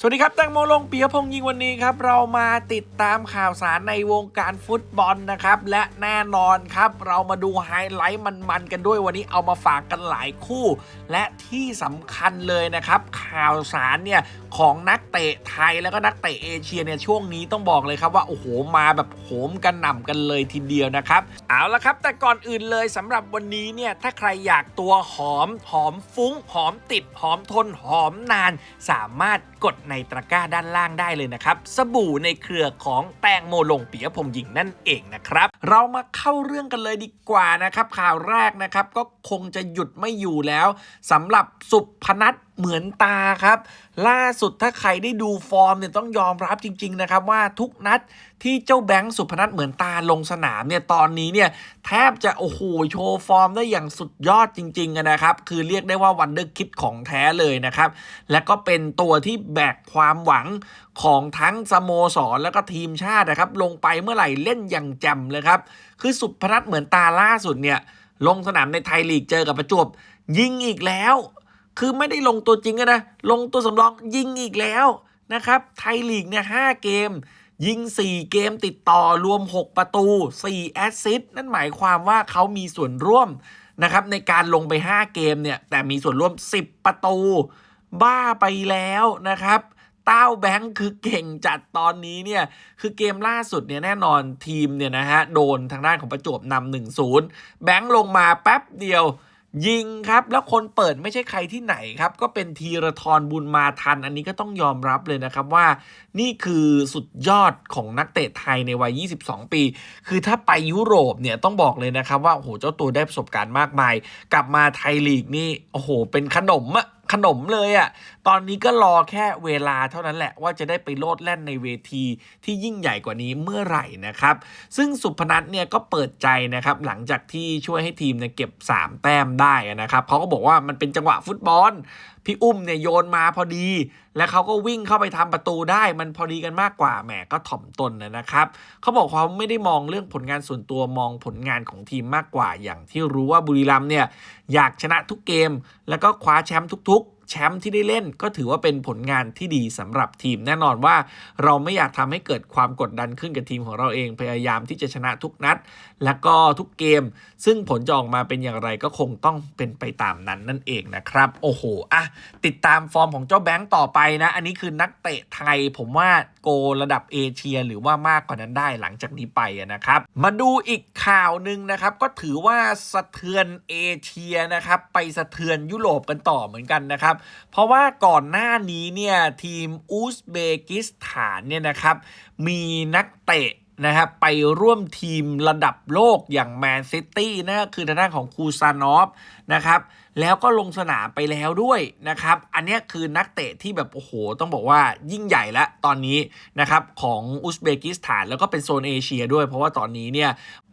สวัสดีครับแตงโมลงเปียพงยิงวันนี้ครับ เรามาติดตามข่าวสารในวงการฟุตบอลนะครับ และแน่นอนครับ เรามาดูไฮไลท์มันๆกันด้วยวันนี้เอามาฝากกันหลายคู่ และที่สำคัญเลยนะครับ ข่าวสารเนี่ย ของนักเตะไทยแล้วก็นักเตะเอเชียเนี่ยช่วงนี้ต้องบอกเลยครับว่าโอ้โหมาแบบโหมกันหน่ำกันเลยทีเดียวนะครับ เอาละครับ แต่ก่อนอื่นเลยสำหรับวันนี้เนี่ยถ้าใครอยากตัวหอมหอมฟุ้ง หอมติดหอมทนหอมนาน สามารถกดในตะกร้าด้านล่างได้เลยนะครับ สบู่ในเครือของแตงโมลงเปียพงหญิงนั่นเองนะครับเรามาเข้าเรื่องกันเลยดีกว่านะครับข่าวแรกนะครับก็คงจะหยุดไม่อยู่แล้วสำหรับสุพนัทเหมือนตาครับ ล่าสุดถ้าใครได้ดูฟอร์มเนี่ยต้องยอมรับจริง ๆ นะครับ ว่าทุกนัดที่เจ้าแบงค์สุพนัทเหมือนตาลงสนามเนี่ยตอนนี้เนี่ยแทบจะโอ้โหโชว์ฟอร์มได้อย่างสุดยอดจริงๆนะครับ คือเรียกได้ว่าวันเดอร์คิดของแท้เลยนะครับ และก็เป็นตัวที่แบกความหวังของทั้งสโมสรแล้วก็ทีมชาตินะครับ ลงไปเมื่อไหร่เล่นอย่างแจ่มเลยครับ คือสุพนัทเหมือนตาล่าสุดเนี่ยลงสนามในไทยลีกเจอกับประจวบยิงอีกแล้ว คือไม่ได้ลงตัวจริงนะลงตัวสำรองยิงอีกแล้วนะครับไทยลีกเนี่ยห้าเกม ยิง 4 เกมติดต่อรวม 6 ประตู 4 แอสซิสต์นั่นหมายความว่าเขามีส่วนร่วมนะครับในการลงไป 5 เกมเนี่ยแต่มีส่วนร่วม 10 ประตู บ้าไปแล้วนะครับ ต้าแบงค์คือเก่งจัดตอนนี้เนี่ย คือเกมล่าสุดเนี่ยแน่นอนทีมเนี่ยนะฮะ โดนทางด้านของประจวบนำหนึ่งศูนย์แบงค์ลงมาแป๊บเดียวยิงครับ แล้วคนเปิดไม่ใช่ใครที่ไหนครับ ก็เป็นทีรทรบุญมาทัน อันนี้ก็ต้องยอมรับเลยนะครับว่า นี่คือสุดยอดของนักเตะไทยในวัย 22 ปี คือถ้าไปยุโรปเนี่ยต้องบอกเลยนะครับว่าโอ้โหเจ้าตัวได้ประสบการณ์มากมาย กลับมาไทยลีกนี่โอ้โหเป็นขนมอะ ขนมเลยอะตอนนี้ก็รอแค่เวลาเท่านั้นแหละว่าจะได้ไปโลดแล่นในเวทีที่ยิ่งใหญ่กว่านี้เมื่อไหร่นะครับ ซึ่งสุพนัทเนี่ยก็เปิดใจนะครับหลังจากที่ช่วยให้ทีมเนี่ยเก็บ 3 แต้มได้นะครับเขาก็บอกว่ามันเป็นจังหวะฟุตบอล พี่อุ้มเนี่ยโยนมาพอดี แล้วเขาก็วิ่งเข้าไปทำประตูได้ มันพอดีกันมากกว่าแหมก็ถ่อมตนนะนะครับเขาบอกเขาไม่ได้มองเรื่องผลงานส่วนตัวมองผลงานของทีมมากกว่าอย่างที่รู้ว่าบุรีรัมเนี่ยอยากชนะทุกเกม แล้วก็คว้าแชมป์ทุกๆ แชมป์ที่ได้เล่นก็ถือว่าเป็นผลงานที่ดีสำหรับทีม แน่นอนว่าเราไม่อยากทำให้เกิดความกดดันขึ้นกับทีมของเราเองพยายามที่จะชนะทุกนัด แล้วก็ทุกเกม ซึ่งผลจะออกมาเป็นอย่างไรก็คงต้องเป็นไปตามนั้นนั่นเองนะครับโอ้โหอะติดตามฟอร์มของเจ้าแบงค์ต่อไปนะ อันนี้คือนักเตะไทย ผมว่าโกระดับเอเชียหรือว่ามากกว่านั้นได้หลังจากนี้ไปนะครับ มาดูอีกข่าวหนึ่งนะครับ ก็ถือว่าสะเทือนเอเชียนะครับ ไปสะเทือนยุโรปกันต่อเหมือนกันนะครับเพราะว่าก่อนหน้านี้เนี่ยทีมอุซเบกิสถานเนี่ยนะครับมีนักเตะนะครับไปร่วมทีมระดับโลกอย่างแมนซิตี้นะคือทางด้านของคูซานอฟนะครับ แล้วก็ลงสนามไปแล้วด้วยนะครับ อันนี้คือนักเตะที่แบบโอ้โห ต้องบอกว่ายิ่งใหญ่ล้วตอนนี้นะครับของอุซเบกิสถานแล้วก็เป็นโซนเอเชียด้วย เพราะว่าตอนนี้เนี่ย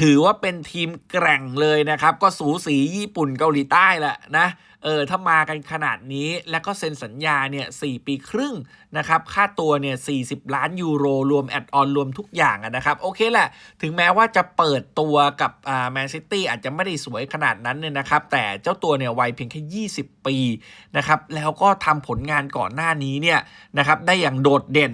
ถือว่าเป็นทีมแกร่งเลยนะครับ ก็สูสีญี่ปุ่นเกาหลีใต้แหละนะเออถ้ามากันขนาดนี้แล้วก็เซ็นสัญญาเนี่ยสปีครึ่งนะครับ ค่าตัวเนี่ย40ล้านยูโร รวมแอดออนรวมทุกอย่างนะครับ โอเคแหละ ถึงแม้ว่าจะเปิดตัวกับแมนซิตี้อาจจะไม่ได้สวยขนาดนั้นเนี่ยนะครับ แต่เจ้าตัวเนี่ยวัยเพียงแค่ 20 ปีนะครับแล้วก็ทำผลงานก่อนหน้านี้เนี่ยนะครับได้อย่างโดดเด่น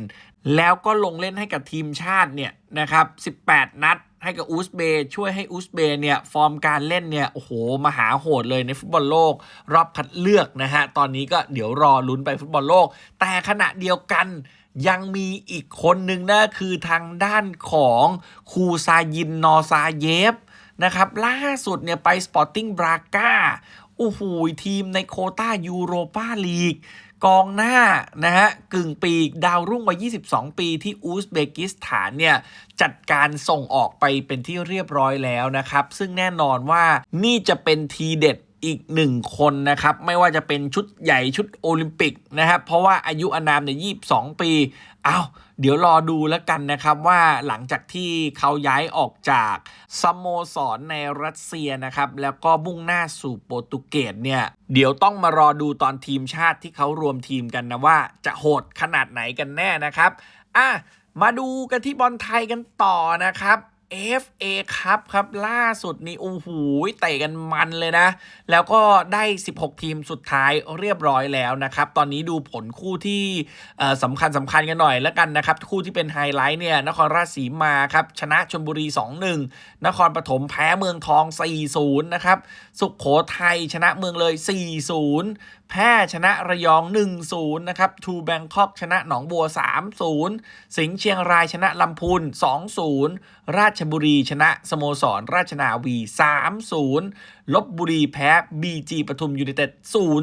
แล้วก็ลงเล่นให้กับทีมชาติเนี่ยนะครับ 18 นัดให้กับอูซเบย์ช่วยให้อูซเบย์เนี่ยฟอร์มการเล่นเนี่ยโอ้โหมหาโหดเลยในฟุตบอลโลก รอบคัดเลือกนะฮะ ตอนนี้ก็เดี๋ยวรอลุ้นไปฟุตบอลโลก แต่ขณะเดียวกันยังมีอีกคนหนึ่งนะคือทางด้านของคูซายินนอซาเยฟนะครับล่าสุดเนี่ยไปสปอร์ติ้งบราก้า โอ้โหทีมในโคต้ายูโรปาลีก กองหน้านะฮะกึ่งปีกดาวรุ่งวัย22 ปีที่อุซเบกิสถานเนี่ย จัดการส่งออกไปเป็นที่เรียบร้อยแล้วนะครับ ซึ่งแน่นอนว่านี่จะเป็นทีเด็ด อีกหนึ่งคนนะครับ ไม่ว่าจะเป็นชุดใหญ่ชุดโอลิมปิกนะครับ เพราะว่าอายุอนามเนี่ย22ปีอ้าวเดี๋ยวรอดูแล้วกันนะครับว่าหลังจากที่เขาย้ายออกจากสโมสรในรัสเซียนะครับ แล้วก็มุ่งหน้าสู่โปรตุเกสเนี่ย เดี๋ยวต้องมารอดูตอนทีมชาติที่เขารวมทีมกันนะว่าจะโหดขนาดไหนกันแน่นะครับ อะมาดูกันที่บอลไทยกันต่อนะครับ FA ครับครับล่าสุดนี่โอ้โหเตะกันมันเลยนะ แล้วก็ได้ 16 ทีมสุดท้ายเรียบร้อยแล้วนะครับ ตอนนี้ดูผลคู่ที่สำคัญสำคัญกันหน่อยแล้วกันนะครับ คู่ที่เป็นไฮไลท์เนี่ยนครราชสีมาครับ ชนะชลบุรี 2-1 นครปฐมแพ้เมืองทอง 4-0 นะครับ สุขโขทัยชนะเมืองเลย 4-0 แพร่ชนะระยอง 1-0 นะครับทูแบงคอกชนะหนองบัว 3-0 สิงห์เชียงรายชนะลำพูน 2-0 ราชบุรีชนะสโมสร ราชนาวี 3-0 ลบบุรีแพ้บีจีปทุมยูไนเต็ด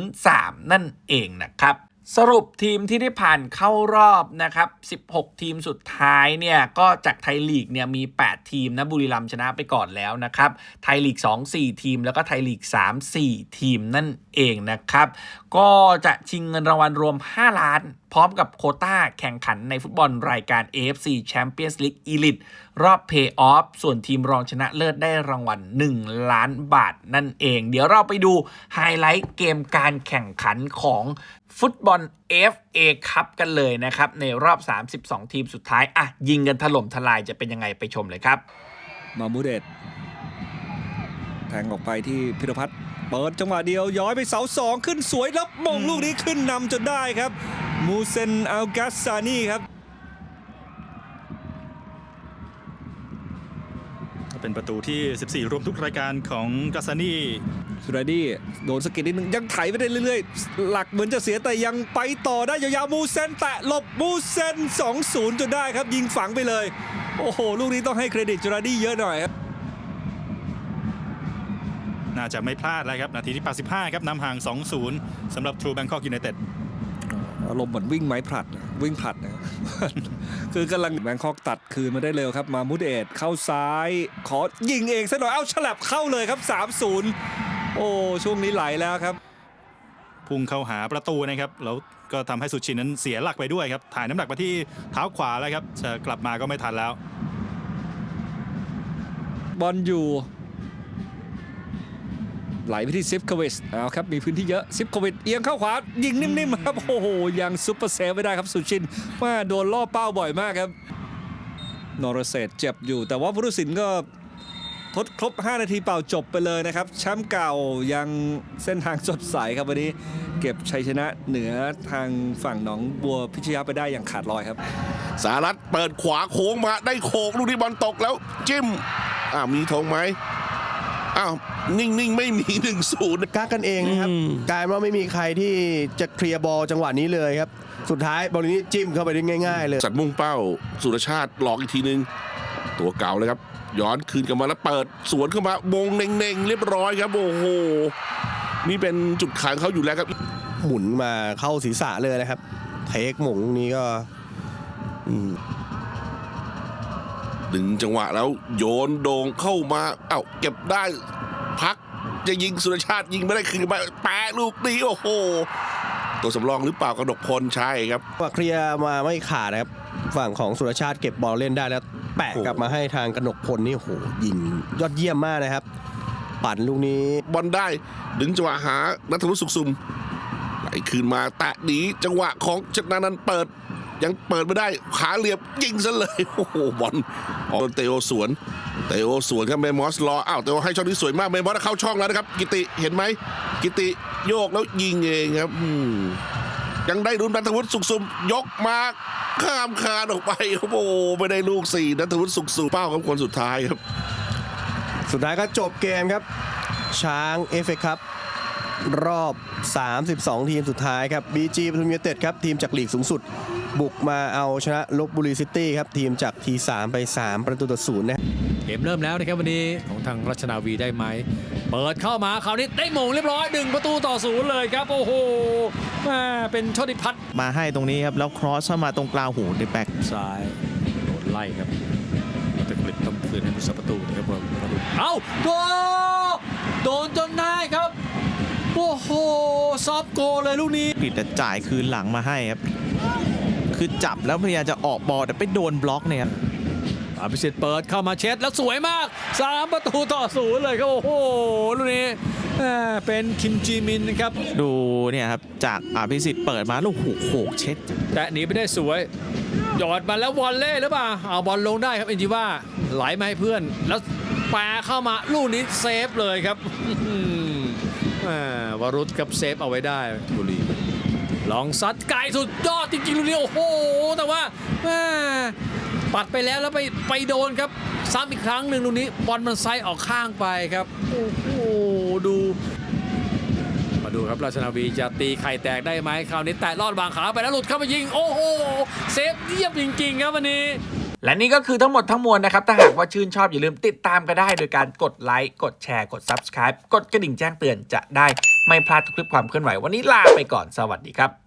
0-3 นั่นเองนะครับ สรุปทีมที่ได้ผ่านเข้ารอบนะครับ 16 ทีมสุดท้ายเนี่ยก็จากไทยลีกเนี่ยมี 8 ทีมนะบุรีรัมย์ชนะไปก่อนแล้วนะครับ ไทยลีก 2 4 ทีม แล้วก็ไทยลีก 3 4 ทีมนั่นเองนะครับ ก็จะชิงเงินรางวัลรวม 5 ล้าน พร้อมกับโคต้าแข่งขันในฟุตบอลรายการ AFC Champions League Elite รอบเพย์ออฟส่วนทีมรองชนะเลิศได้รางวัล 1 ล้านบาทนั่นเอง เดี๋ยวเราไปดูไฮไลท์เกมการแข่งขันของฟุตบอล FA คัพกันเลยนะครับ ในรอบ 32 ทีมสุดท้าย อะ ยิงกันถล่มทลายจะเป็นยังไงไปชมเลยครับมามูเดตแทงออกไปที่พิรพัฒน์เปิดจังหวะเดียวย้อยไปเสาสองขึ้นสวยแล้วมงลูกนี้ขึ้นนำจนได้ครับ มูเซนอัลกัสซานีครับ เป็นประตูที่ 14 รวมทุกรายการของกาซานีสุราดี้โดนสะกิดนิดนึงยังไถไปได้เรื่อยๆ หลักเหมือนจะเสียแต่ยังไปต่อได้ยาวๆมูเซนแตะหลบมูเซน 2-0 จนได้ครับ ยิงฝังไปเลย โอ้โห ลูกนี้ต้องให้เครดิตจุราดี้เยอะหน่อยครับน่าจะไม่พลาดแล้วครับ นาทีที่ 85 ครับนำห่าง 2-0สำหรับ True Bangkok United อารมณ์เหมือนวิ่งไม้ผลัดนะวิ่งผลัดนะคือกำลังแบงคอกตัดคืนมาได้เร็วครับ มามุดเอตเข้าซ้าย ขอยิงเองซะหน่อย เอ้าฉลับเข้าเลยครับ 3-0 โอ้ ช่วงนี้ไหลแล้วครับ พุ่งเข้าหาประตูนะครับ แล้วก็ทำให้สุชินนั้นเสียหลักไปด้วยครับ ถ่ายน้ำหนักมาที่เท้าขวาแล้วครับจะกลับมาก็ไม่ทันแล้ว บอลอยู่ ไหลไปที่ซิฟควิสเอาครับมีพื้นที่เยอะซิฟควิสเอียงเข้าขวายิงนิ่มๆครับโอ้โหยังซุปเปอร์เซฟไม่ได้ครับสุชินว่าโดนล่อเป้าบ่อยมากครับนอรเศษเจ็บอยู่ แต่ว่าผู้ตัดสินก็ทดครบ 5 นาทีเป่าจบไปเลยนะครับแชมป์เก่ายังเส้นทางสดใสครับวันนี้ เก็บชัยชนะเหนือทางฝั่งหนองบัวพิชยาไปได้อย่างขาดลอยครับสารัตเปิดขวาโค้งมาได้โขกลูกนี้บอลตกแล้วจิ้มอ้ามีธงไหม อ้าวนิ่งๆ ไม่มีหนึ่งศูนย์ กักกันเองนะครับ อืม กลายเป็นว่าไม่มีใครที่จะเคลียร์บอลจังหวะนี้เลยครับ สุดท้ายบอลนี้จิ้มเข้าไปได้ง่าย ๆ เลย สัตว์มุ่งเป้า สุรชาติหลอกอีกทีนึง ตัวเก่าเลยครับ ย้อนคืนกลับมาแล้วเปิด สวนเข้ามาวงเน่งๆ เรียบร้อยครับ โอ้โห นี่เป็นจุดขายของเขาอยู่แล้วครับ หมุนมาเข้าศีรษะเลยนะครับ เทคหมงนี้ก็อืม ดึงจังหวะแล้วโยนโด่งเข้ามาเอ้าเก็บได้พักจะยิงสุรชาติยิงไม่ได้คืนมาแปะลูกนี้โอ้โห ตัวสำรองหรือเปล่ากระดกพลใช่ครับว่าเคลียร์มาไม่ขาดนะครับ ฝั่งของสุรชาติเก็บบอลเล่นได้แล้ว แปะโอ้โหกลับมาให้ทางกนกพลนี่โอ้โหยิงยอดเยี่ยมมากนะครับ ปั่นลูกนี้บอลได้ดึงจังหวะหานัทวุฒิสุขซุมไหลคืนมาแตะหนีจังหวะของชนานันท์เปิด ยังเปิดไม่ได้ขาเหลียบยิงซะเลยโอ้โหบอลออกเตโอสวนเตโอสวนครับเมมอสรออ้าวเตโอให้ช่องนี้สวยมากเมมอสเข้าช่องแล้วนะครับ กิติเห็นไหมกิติโยกแล้วยิงเองครับยังได้รุ่นนัทวุฒิสุขซุมยกมาข้ามคานออกไปโอ้โหไม่ได้ลูกสี่นัทวุฒิสุขซุมเป้าครับคนสุดท้ายครับ สุดท้ายก็จบเกมครับ ช้างเอฟเอครับรอบ 32 ทีมสุดท้ายครับ BG ปทุมยูไนเต็ดครับ ทีมจากลีกสูงสุด บุกมาเอาชนะลบบุรีซิตี้ครับ ทีมจากที3ไป 3 ประตูต่อศูนย์นะเกมเริ่มแล้วนะครับวันนี้ของทางรัชนาวีได้ไหม เปิดเข้ามาคราวนี้ได้หมงเรียบร้อยดึงประตูต่อศูนย์เลยครับ โอ้โหแม่เป็นโชติพัฒน์มาให้ตรงนี้ครับ แล้วครอสเข้ามาตรงกลางหูเดแบกซ้ายโดนไล่ครับตะกลิบต้องคืนให้ผู้สับประตูนะครับผมเอ้าโดโดนจนได้ครับ โอ้โหซอฟต์โกลเลยลูกนี้ผิดแต่จ่ายคืนหลังมาให้ครับ คือจับแล้วพยายามจะออกบอลแต่ไปโดนบล็อกเนี่ยครับอภิสิทธิ์เปิดเข้ามาเช็ดแล้วสวยมากสามประตูต่อศูนย์เลยครับ โอ้โหลูกนี้แม่เป็นคิมจีมินนะครับ ดูเนี่ยครับ จากอภิสิทธิ์เปิดมาลูกหูโขกเช็ด แต่หนีไปได้สวย หยอดมาแล้ววอลเล่หรือเปล่าเอาบอลลงได้ครับเอ็นจิว่าไหลมาให้เพื่อน แล้วแปาเข้ามาลูกนี้เซฟเลยครับอื้อหืออ่าวรุษกับเซฟเอาไว้ได้บุรี ลองซัดไกลสุดยอดจริงๆลูกนี้โอ้โห แต่ว่าแม่ปัดไปแล้วแล้วไปไปโดนครับซ้ำอีกครั้งหนึ่งลูกนี้บอลมันไซด์ออกข้างไปครับ โอ้โหดู มาดูครับราชนาวีจะตีไข่แตกได้ไหมคราวนี้แตะลอดวางขาไปแล้วหลุดเข้ามายิง โอ้โหเซฟเยี่ยมจริงๆครับวันนี้และนี่ก็คือทั้งหมดทั้งมวลนะครับ ถ้าหากว่าชื่นชอบอย่าลืมติดตามก็ได้ โดยการกดไลค์ กดแชร์ กด Subscribe กดกระดิ่งแจ้งเตือนจะได้ ไม่พลาดทุกคลิปความเคลื่อนไหววันนี้ลาไปก่อนสวัสดีครับ